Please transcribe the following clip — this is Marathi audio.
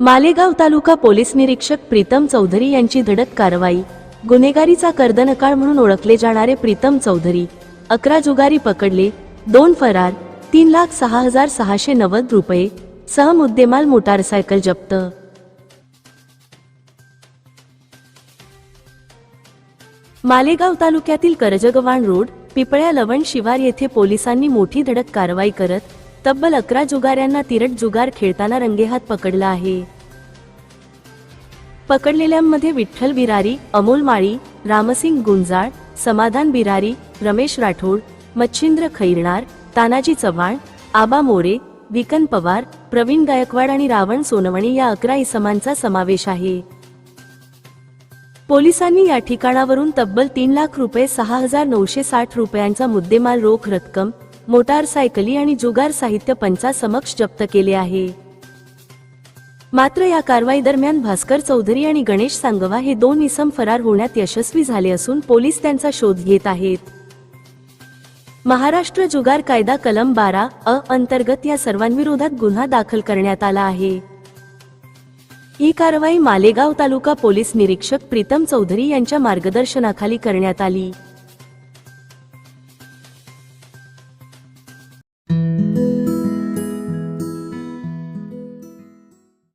मालेगाव तालुका पोलीस निरीक्षक प्रीतम चौधरी यांची धडक कारवाई. गुन्हेगारीचा कर्दनकाळ म्हणून ओळखले जाणारे प्रीतम चौधरी अकरा जुगारी पकडले दोन फरार तीन लाख सहा हजार सहाशे नव्वद रुपये सह मुद्देमाल मोटारसायकल जप्त. मालेगाव तालुक्यातील करजगवाण रोड पिपळ्या लवण शिवार येथे पोलिसांनी मोठी धडक कारवाई करत तब्बल अकरा जुगाऱ्यांना तिरट जुगार खेळताना रंगेहात पकडला आहे. पकडलेल्यांमध्ये विठ्ठल बिरारी अमोल माळी रामसिंग गुंजाळ समाधान बिरारी रमेश राठोड मच्छिंद्र खैरणार तानाजी चव्हाण आबा मोरे विकन पवार प्रवीण गायकवाड आणि रावण सोनवणी या अकरा इसमांचा समावेश आहे. पोलिसांनी या ठिकाणावरून तब्बल तीन लाख रुपये सहा हजार नऊशे साठ रुपयांचा मुद्देमाल रोख रक्कम मोटारसायकली आणि जुगार साहित्य पंचासमक्ष जप्त केले आहे. मात्र या कारवाई दरम्यान भास्कर चौधरी आणि गणेश सांगवा हे दोन इसम फरार होण्यात यशस्वी झाले असून पोलीस त्यांचा शोध घेत आहेत. महाराष्ट्र जुगार कायदा कलम बारा अ अंतर्गत या सर्वांविरोधात गुन्हा दाखल करण्यात आला आहे. ही कारवाई मालेगाव तालुका पोलीस निरीक्षक प्रीतम चौधरी यांच्या मार्गदर्शनाखाली करण्यात आली.